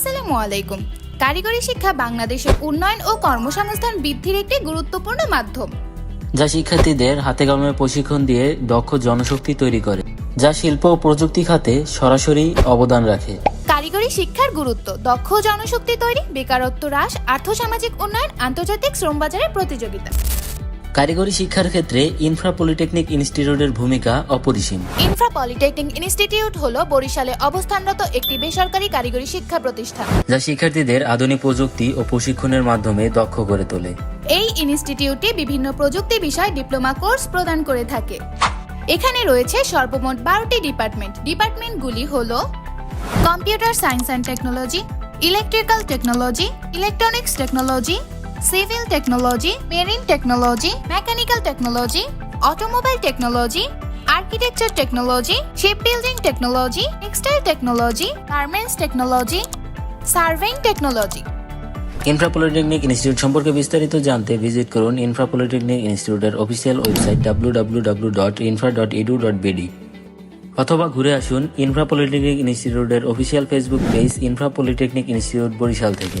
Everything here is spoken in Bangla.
আসসালামু আলাইকুম। কারিগরি শিক্ষা বাংলাদেশের উন্নয়ন ও কর্মসংস্থান বৃদ্ধির একটি গুরুত্বপূর্ণ মাধ্যম। যা শিক্ষার্থীদের হাতে কলমে প্রশিক্ষণ দিয়ে দক্ষ জনশক্তি তৈরি করে যা শিল্প ও প্রযুক্তি খাতে সরাসরি অবদান রাখে। কারিগরি শিক্ষার গুরুত্ব দক্ষ জনশক্তি তৈরি বেকারত্ব হ্রাস আর্থসামাজিক উন্নয়ন আন্তর্জাতিক শ্রম বাজারের প্রতিযোগিতা। কারিগরি শিক্ষার ক্ষেত্রে ইনফ্রা পলিটেকনিক ইনস্টিটিউটের ভূমিকা অপরিসীম। ইনফ্রা পলিটেকনিক ইনস্টিটিউট হল বরিশালে অবস্থানরত একটি বেসরকারি কারিগরি শিক্ষা প্রতিষ্ঠান। যা শিক্ষার্থীদের আধুনিক প্রযুক্তি ও প্রশিক্ষণের মাধ্যমে দক্ষ করে তোলে। এই ইনস্টিটিউটটি বিভিন্ন প্রযুক্তি বিষয় ডিপ্লোমা কোর্স প্রদান করে থাকে। এখানে রয়েছে সর্বমোট বারোটি ডিপার্টমেন্ট। ডিপার্টমেন্টগুলি হল computer science and technology electrical technology electronics technology civil technology, marine technology, mechanical technology, automobile technology, architecture technology ship building technology, textile technology, garments technology, surveying technology. Infra polytechnic institute সম্পর্কে বিস্তারিত জানতে ভিজিট করুন ইনফ্রা পলিটেকনিক ইনস্টিটিউটের official website W W W dot dot dot অথবা ঘুরে আসুন ইনফ্রা পলিটেকনিক ইনস্টিটিউটের official Facebook page Infra polytechnic institute Barisal থেকে।